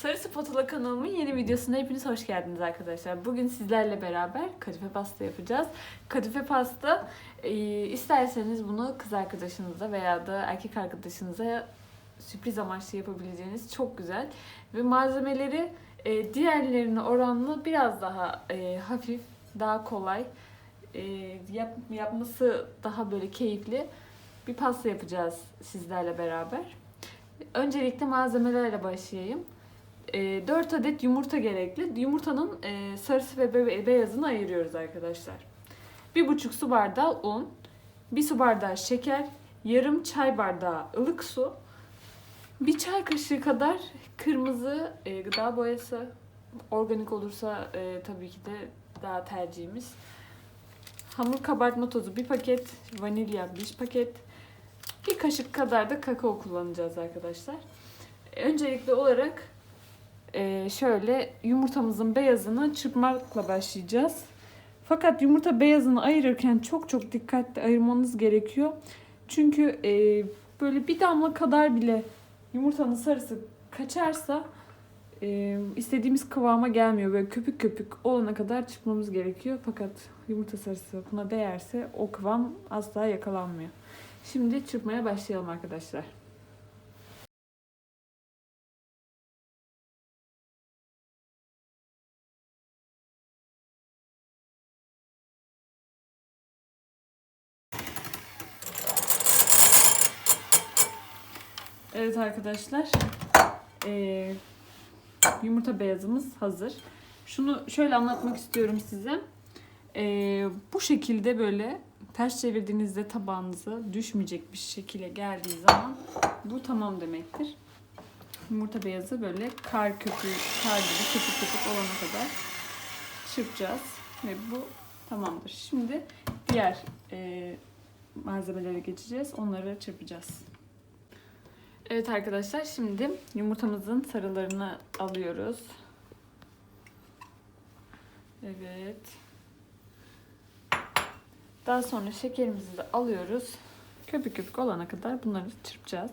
Sarı Spatula kanalımın yeni videosuna hepiniz hoş geldiniz arkadaşlar. Bugün sizlerle beraber kadife pasta yapacağız. Kadife pasta e, isterseniz bunu kız arkadaşınıza veya da erkek arkadaşınıza sürpriz amaçlı yapabileceğiniz çok güzel. Ve malzemeleri e, diğerlerine oranla biraz daha e, hafif, daha kolay, e, yap, yapması daha böyle keyifli bir pasta yapacağız sizlerle beraber. Öncelikle malzemelerle başlayayım. 4 adet yumurta gerekli. Yumurtanın e, sarısı ve be- beyazını ayırıyoruz arkadaşlar. 1,5 su bardağı un, 1 su bardağı şeker, yarım çay bardağı ılık su, 1 çay kaşığı kadar kırmızı e, gıda boyası, organik olursa e, tabii ki de daha tercihimiz. Hamur kabartma tozu 1 paket, vanilya 1 paket, bir kaşık kadar da kakao kullanacağız arkadaşlar. Öncelikli olarak ee, şöyle yumurtamızın beyazını çırpmakla başlayacağız. Fakat yumurta beyazını ayırırken çok çok dikkatli ayırmanız gerekiyor. Çünkü e, böyle bir damla kadar bile yumurtanın sarısı kaçarsa e, istediğimiz kıvama gelmiyor. Böyle köpük köpük olana kadar çırpmamız gerekiyor. Fakat yumurta sarısı buna değerse o kıvam asla yakalanmıyor. Şimdi çırpmaya başlayalım arkadaşlar. Arkadaşlar. Ee, yumurta beyazımız hazır. Şunu şöyle anlatmak istiyorum size. Ee, bu şekilde böyle ters çevirdiğinizde tabağınıza düşmeyecek bir şekilde geldiği zaman bu tamam demektir. Yumurta beyazı böyle kar köpüğü, kar gibi köpük köpük olana kadar çırpacağız. Ve bu tamamdır. Şimdi diğer e, malzemelere geçeceğiz. Onları çırpacağız. Evet arkadaşlar şimdi yumurtamızın sarılarını alıyoruz. Evet. Daha sonra şekerimizi de alıyoruz. Köpük köpük olana kadar bunları çırpacağız.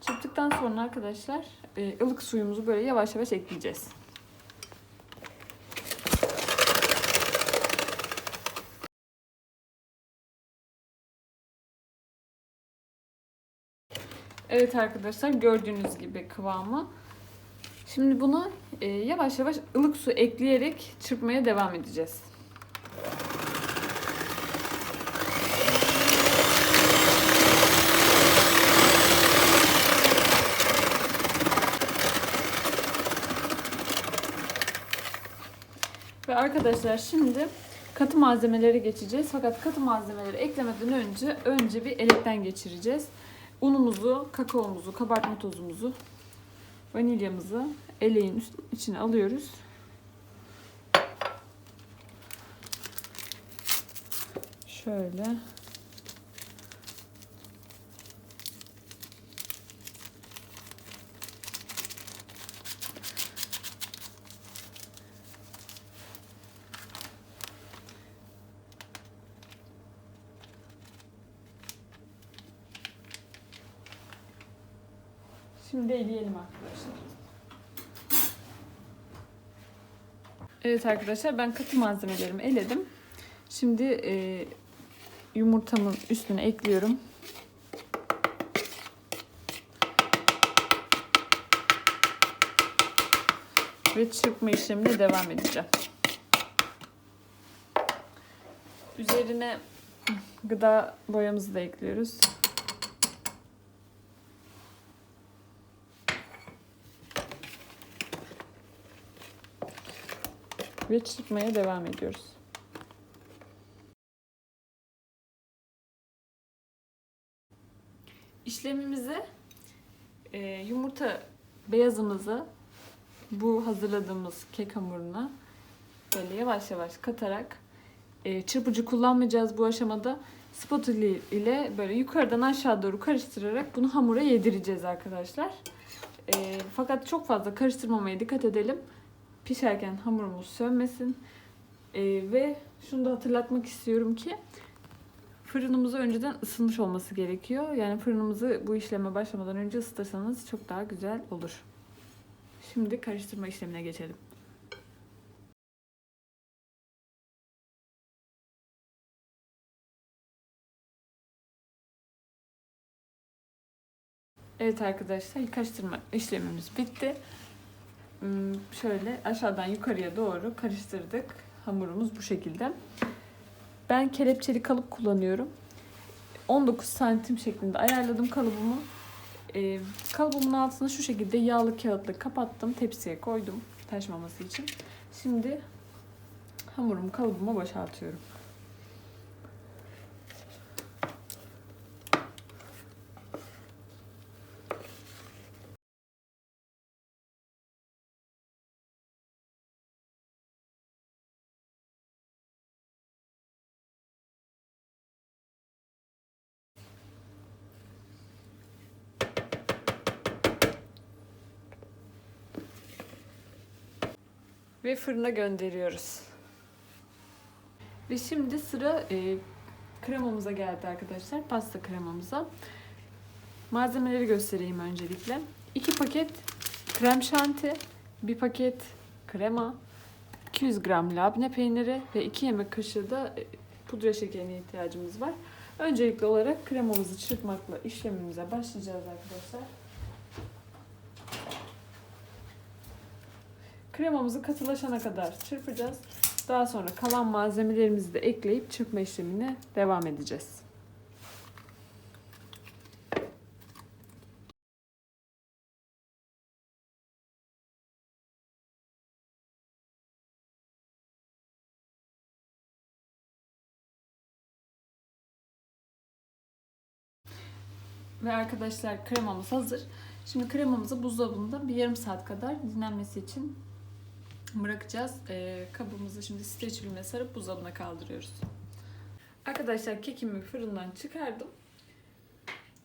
Çırptıktan sonra arkadaşlar e, ılık suyumuzu böyle yavaş yavaş ekleyeceğiz. Evet arkadaşlar gördüğünüz gibi kıvamı. Şimdi bunu e, yavaş yavaş ılık su ekleyerek çırpmaya devam edeceğiz. Ve arkadaşlar şimdi katı malzemelere geçeceğiz. Fakat katı malzemeleri eklemeden önce önce bir elekten geçireceğiz. Unumuzu, kakaomuzu, kabartma tozumuzu, vanilyamızı eleğin içine alıyoruz. Şöyle. Şimdi eleyelim arkadaşlar. Evet arkadaşlar ben katı malzemelerimi eledim. Şimdi e, yumurtamın üstüne ekliyorum. Ve çırpma işlemine devam edeceğim. Üzerine gıda boyamızı da ekliyoruz. Ve çırpmaya devam ediyoruz. İşlemimizi e, yumurta beyazımızı bu hazırladığımız kek hamuruna böyle yavaş yavaş katarak e, çırpıcı kullanmayacağız bu aşamada. Spatula ile böyle yukarıdan aşağı doğru karıştırarak bunu hamura yedireceğiz arkadaşlar. E, fakat çok fazla karıştırmamaya dikkat edelim. Pişerken hamurumuz sönmesin. Ee, ve şunu da hatırlatmak istiyorum ki fırınımızı önceden ısınmış olması gerekiyor. Yani fırınımızı bu işleme başlamadan önce ısıtırsanız çok daha güzel olur. Şimdi karıştırma işlemine geçelim. Evet arkadaşlar karıştırma işlemimiz bitti. Hmm, Şöyle aşağıdan yukarıya doğru karıştırdık. Hamurumuz bu şekilde. Ben kelepçeli kalıp kullanıyorum. 19 santim şeklinde ayarladım kalıbımı. Ee, kalıbımın altını şu şekilde yağlı kağıtla kapattım. Tepsiye koydum taşmaması için. Şimdi hamurumu kalıbıma boşaltıyorum. Ve fırına gönderiyoruz. Ve şimdi sıra e, kremamıza geldi arkadaşlar. Pasta kremamıza. Malzemeleri göstereyim öncelikle. 2 paket krem şanti, 1 paket krema, 200 gram labne peyniri ve 2 yemek kaşığı da e, pudra şekerine ihtiyacımız var. Öncelikli olarak kremamızı çırpmakla işlemimize başlayacağız arkadaşlar. Kremamızı katılaşana kadar çırpacağız. Daha sonra kalan malzemelerimizi de ekleyip çırpma işlemine devam edeceğiz. Ve arkadaşlar kremamız hazır. Şimdi kremamızı buzdolabında bir yarım saat kadar dinlenmesi için bırakacağız. Ee, kabımızı şimdi streç filmle sarıp buzdolabına kaldırıyoruz. Arkadaşlar kekimi fırından çıkardım.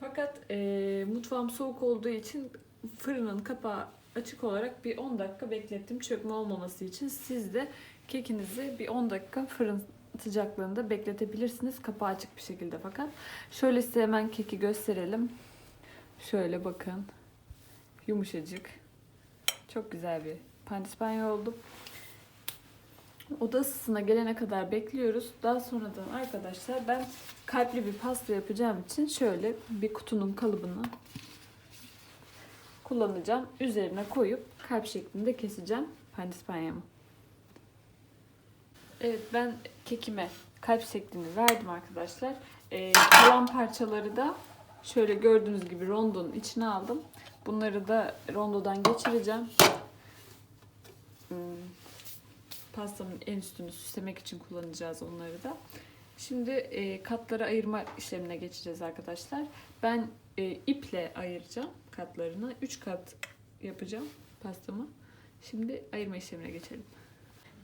Fakat e, mutfağım soğuk olduğu için fırının kapağı açık olarak bir 10 dakika beklettim çökme olmaması için. Siz de kekinizi bir 10 dakika fırın sıcaklığında bekletebilirsiniz kapağı açık bir şekilde fakat. Şöyle size hemen keki gösterelim. Şöyle bakın. Yumuşacık. Çok güzel bir pandispanya oldu. Oda ısısına gelene kadar bekliyoruz. Daha sonradan arkadaşlar ben kalpli bir pasta yapacağım için şöyle bir kutunun kalıbını kullanacağım. Üzerine koyup kalp şeklinde keseceğim pandispanyamı. Evet ben kekime kalp şeklini verdim arkadaşlar. Ee, kalan parçaları da şöyle gördüğünüz gibi rondonun içine aldım. Bunları da rondodan geçireceğim. Hmm, pastamın en üstünü süslemek için kullanacağız onları da. Şimdi e, katları ayırma işlemine geçeceğiz arkadaşlar. Ben e, iple ayıracağım katlarını. 3 kat yapacağım pastamı. Şimdi ayırma işlemine geçelim.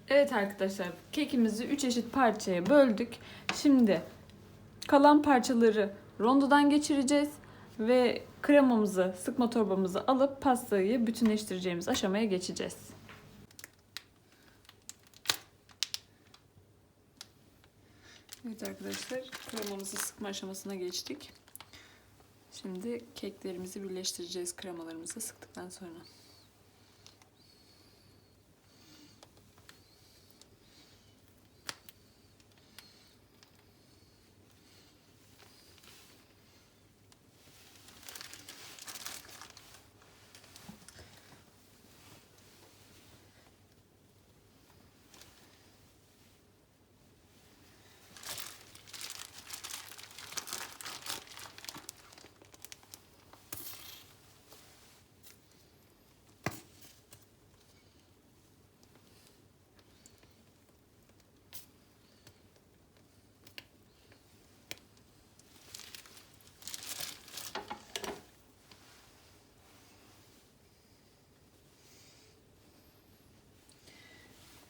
Evet arkadaşlar kekimizi 3 eşit parçaya böldük. Şimdi kalan parçaları rondodan geçireceğiz ve kremamızı, sıkma torbamızı alıp pastayı bütünleştireceğimiz aşamaya geçeceğiz. Evet arkadaşlar kremamızı sıkma aşamasına geçtik. Şimdi keklerimizi birleştireceğiz kremalarımızı sıktıktan sonra.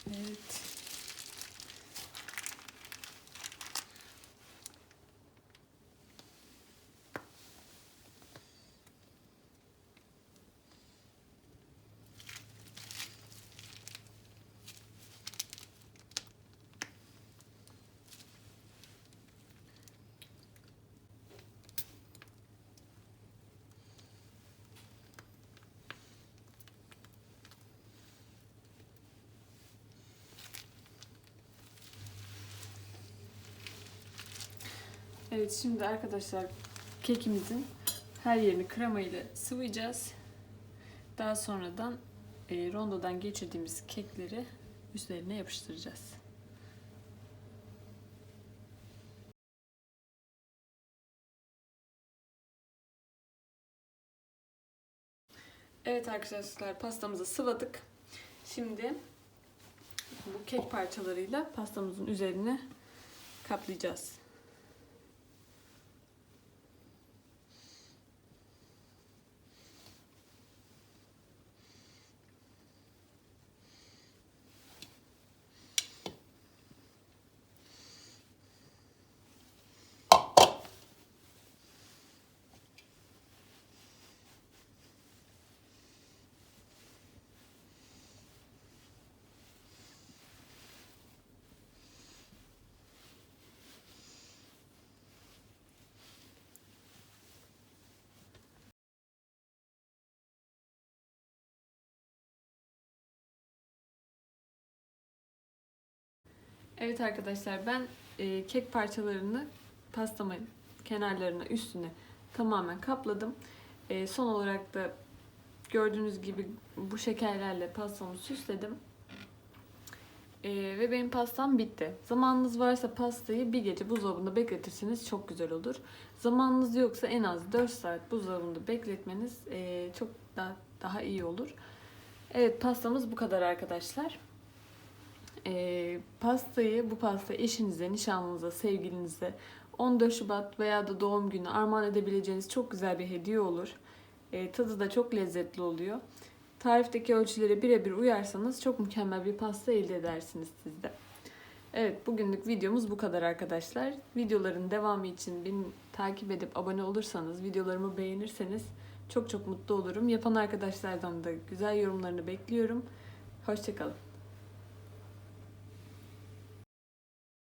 Evet. Evet şimdi arkadaşlar kekimizin her yerini krema ile sıvayacağız. Daha sonradan e, rondodan geçirdiğimiz kekleri üzerine yapıştıracağız. Evet arkadaşlar pastamızı sıvadık. Şimdi bu kek parçalarıyla pastamızın üzerine kaplayacağız. Evet arkadaşlar ben e, kek parçalarını pastamın kenarlarına üstüne tamamen kapladım. E, son olarak da gördüğünüz gibi bu şekerlerle pastamı süsledim. E, ve benim pastam bitti. Zamanınız varsa pastayı bir gece buzdolabında bekletirseniz çok güzel olur. Zamanınız yoksa en az 4 saat buzdolabında bekletmeniz e, çok daha, daha iyi olur. Evet pastamız bu kadar arkadaşlar. Ee, pastayı, bu pastayı eşinize, nişanlınıza, sevgilinize 14 Şubat veya da doğum günü armağan edebileceğiniz çok güzel bir hediye olur. Ee, tadı da çok lezzetli oluyor. Tarifteki ölçülere birebir uyarsanız çok mükemmel bir pasta elde edersiniz siz de. Evet bugünlük videomuz bu kadar arkadaşlar. Videoların devamı için beni takip edip abone olursanız, videolarımı beğenirseniz çok çok mutlu olurum. Yapan arkadaşlardan da güzel yorumlarını bekliyorum. Hoşçakalın.